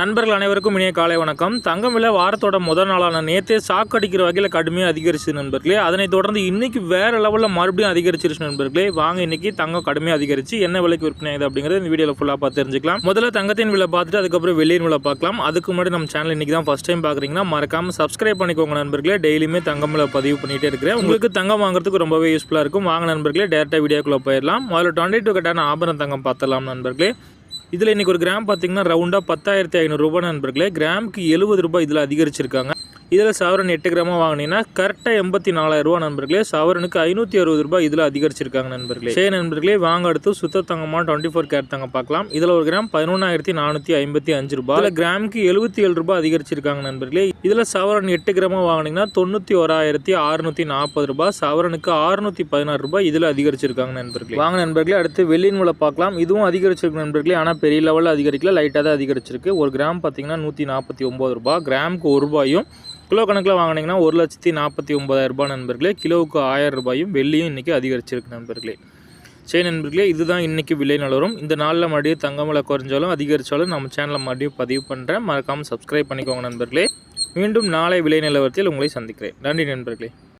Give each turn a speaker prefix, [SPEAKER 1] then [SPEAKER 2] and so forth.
[SPEAKER 1] நண்பர்கள் அனைவருக்கும் இனிய காலை வணக்கம். தங்கம் விலை வாரத்தோட முதல் நாளான நேற்றே சாக்கு அடிக்கிற வகையில் கடுமையாக அதிகரிச்சு நண்பர்களே. அதனைத் தொடர்ந்து இன்னைக்கு வேற லெவலில் மறுபடியும் அதிகரிச்சிருச்சு நண்பர்களே. வாங்க இன்னைக்கு தங்கம் கடுமையாக அதிகரிச்சு என்ன விலைக்கு விற்பனை ஆகுது அப்படிங்கிறது இந்த வீடியோவில் ஃபுல்லாக பார்த்து தெரிஞ்சுக்கலாம். முதல்ல தங்கத்தின் விலை பார்த்துட்டு அதுக்கப்புறம் வெளியின் விலை பார்க்கலாம். அதுக்கு முன்னாடி நம்ம சேனல் இன்றைக்கி தான் ஃபஸ்ட் டைம் பார்க்குறீங்கன்னா மறக்காமல் சப்ஸ்கிரைப் பண்ணிக்கோங்க நண்பர்களே. டெய்லியுமே தங்கம் விலை பதிவு பண்ணிகிட்டே இருக்கிறேன். உங்களுக்கு தங்கம் வாங்குறதுக்கு ரொம்பவே யூஸ்ஃபுல்லாக இருக்கும். வாங்க நண்பர்களே டேரெக்டாக வீடியோக்குள்ளே போயிடலாம். முதல்ல டுவெண்ட்டி டூ கட்டான ஆபரண தங்கம் பார்த்தலாம் நண்பர்களே. இதில் இன்றைக்கி ஒரு கிராம் பார்த்திங்கன்னா ரவுண்டாக பத்தாயிரத்தி ஐநூறுரூபா நண்பர்களே. கிராமுக்கு எழுபது ரூபாய் இதில் அதிகரிச்சிருக்காங்க. இதில் சவரன் எட்டு கிராமாக வாங்கினீங்கன்னா கரெக்டாக எண்பத்தி நாலாயிரரூபா நண்பர்களே. சவரனுக்கு ஐநூற்றி அறுபது ரூபாய் இதில் அதிகரிச்சிருக்காங்க நண்பர்களே. சரி நண்பர்களே வாங்க அடுத்து சுத்த தங்கமாக டுவெண்ட்டி ஃபோர் கேரட் தங்க பார்க்கலாம். இதில் ஒரு கிராம் பதினொன்றாயிரத்தி நானூற்றி ஐம்பத்தி அஞ்சு ரூபாய். இதில் கிராமுக்கு எழுபத்தி ஏழு ரூபாய் அதிகரிச்சிருக்காங்க நண்பர்களே. இதில் சவரன் எட்டு கிராமாக வாங்கினீங்கன்னா தொண்ணூற்றி ஓராயிரத்தி அறுநூற்றி நாற்பது ரூபாய். சவரனுக்கு அறுநூற்றி பதினாறு ரூபாய் இதில் அதிகரிச்சிருக்காங்க நண்பர்களே. வாங்க நண்பர்களே அடுத்து வெள்ளியின் விலை பார்க்கலாம். இதுவும் அதிகரிச்சிருக்கு நண்பர்களே ஆனால் பெரிய லெவலில் அதிகரிக்கல லைட்டாக தான் அதிகரிச்சிருக்கு. ஒரு கிராம் பார்த்தீங்கன்னா நூற்றி நாற்பத்தி ஒம்பது ரூபாய். கிராமுக்கு ஒரு ரூபாயும் கிலோ கணக்கில் வாங்கினீங்கன்னா ஒரு லட்சத்தி நாற்பத்தி ஒம்பதாயிரம் ரூபாய் நண்பர்களே. கிலோவுக்கு ஆயிரம் ரூபாயும் வெள்ளியும் இன்றைக்கி அதிகரிச்சிருக்கு நண்பர்களே. சரி நண்பர்களே இதுதான் இன்றைக்கி விலை நிலவரம் இந்த நாளில் மறுபடியும் தங்கம் குறைஞ்சாலும் அதிகரித்தாலும் நம்ம சேனலில் மறுபடியும் பதிவு பண்ணுறேன் மறக்காமல் சப்ஸ்கிரைப் பண்ணிக்கோங்க நண்பர்களே. மீண்டும் நாளை விலை நிலவரத்தில் உங்களை சந்திக்கிறேன். நன்றி நண்பர்களே.